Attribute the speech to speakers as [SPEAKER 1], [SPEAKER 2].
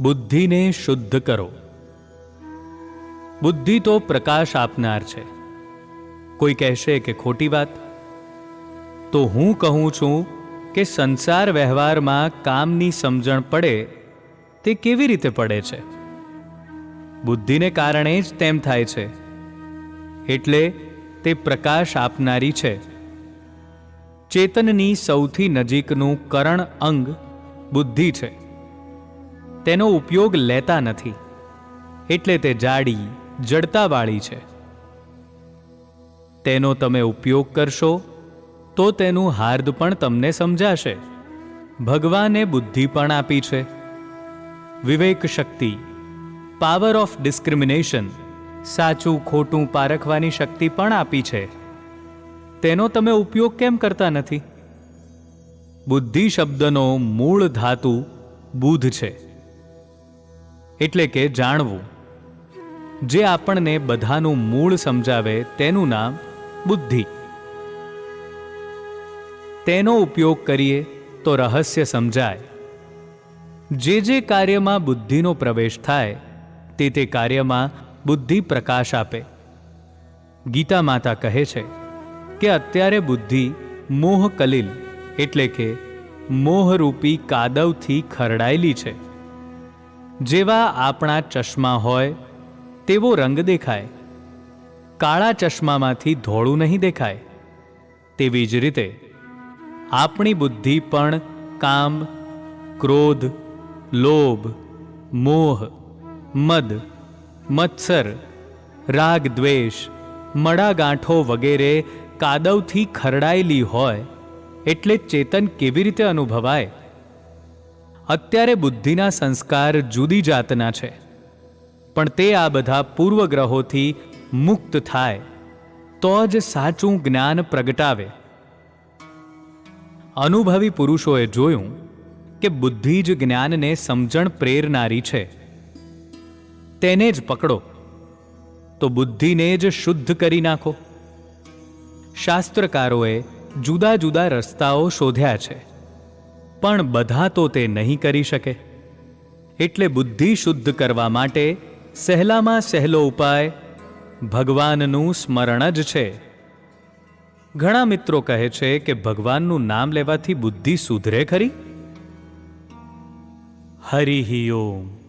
[SPEAKER 1] બુદ્ધિને શુદ્ધ કરો. બુદ્ધિ તો પ્રકાશ આપનાર છે. કોઈ કહેશે કે ખોટી વાત, તો હું કહું છું કે સંસાર વ્યવહારમાં કામની સમજણ પડે, તે કેવી રીતે પડે છે? બુદ્ધિને કારણે જ તેમ થાય છે. એટલે તે પ્રકાશ આપનારી છે. ચેતનની સૌથી નજીકનું કરણ અંગ બુદ્ધિ છે. તેનો ઉપયોગ લેતા નથી. એટલે તે જાડી, જડતાવાળી છે. તેનો તમે ઉપયોગ કરશો, તો તેનું હાર્દ પણ તમને સમજાશે. ભગવાને બુદ્ધિ પણ આપી છે. વિવેક શક્તિ પાવર ઓફ ડિસ્ક્રિમિનેશન સાચું ખોટું પારખવાની શક્તિ પણ આપી છે. તેનો તમે ઉપયોગ કેમ કરતા નથી? બુદ્ધિ શબ્દનો મૂળ ધાતુ બુધ છે. એટલે કે જાણવું. જે આપણને બધાનું મૂળ સમજાવે તેનું નામ બુદ્ધિ. તેનો ઉપયોગ કરીએ તો રહસ્ય સમજાય. જે જે કાર્યમાં બુદ્ધિનો પ્રવેશ થાય, તે તે કાર્યમાં બુદ્ધિ પ્રકાશ આપે. ગીતા માતા કહે છે કે અત્યારે બુદ્ધિ મોહ કલીલ એટલે કે મોહરૂપી કાદવથી ખરડાયેલી છે. જેવા આપણા ચશ્મા હોય, તેવો રંગ દેખાય. કાળા ચશ્મામાંથી ધોળું નહીં દેખાય. તેવી જ રીતે, આપણી બુદ્ધિ પણ કામ, ક્રોધ, લોભ, મોહ, મદ, મત્સર, રાગ, દ્વેષ, મડાગાંઠો વગેરે કાદવથી ખરડાયેલી હોય, એટલે ચેતન કેવી રીતે અનુભવાય? અત્યારે બુદ્ધિના સંસ્કાર જુદી જાતના છે. પણ તે આ બધા પૂર્વગ્રહોથી મુક્ત થાય, તો જ સાચું જ્ઞાન પ્રગટાવે. અનુભવી પુરુષોએ જોયું કે બુદ્ધિ જ જ્ઞાનને સમજણ પ્રેરનારી છે. તેને જ પકડો, તો બુદ્ધિને જ શુદ્ધ કરી નાખો. શાસ્ત્રકારોએ જુદા જુદા રસ્તાઓ શોધ્યા છે. પણ બધા તો તે નહીં કરી શકે. એટલે બુદ્ધિ શુદ્ધ કરવા માટે સહેલામાં સહેલો ઉપાય ભગવાનનું સ્મરણ જ છે. ઘણા મિત્રો કહે છે કે ભગવાનનું નામ લેવાથી બુદ્ધિ સુધરે ખરી? હરિ ઓમ.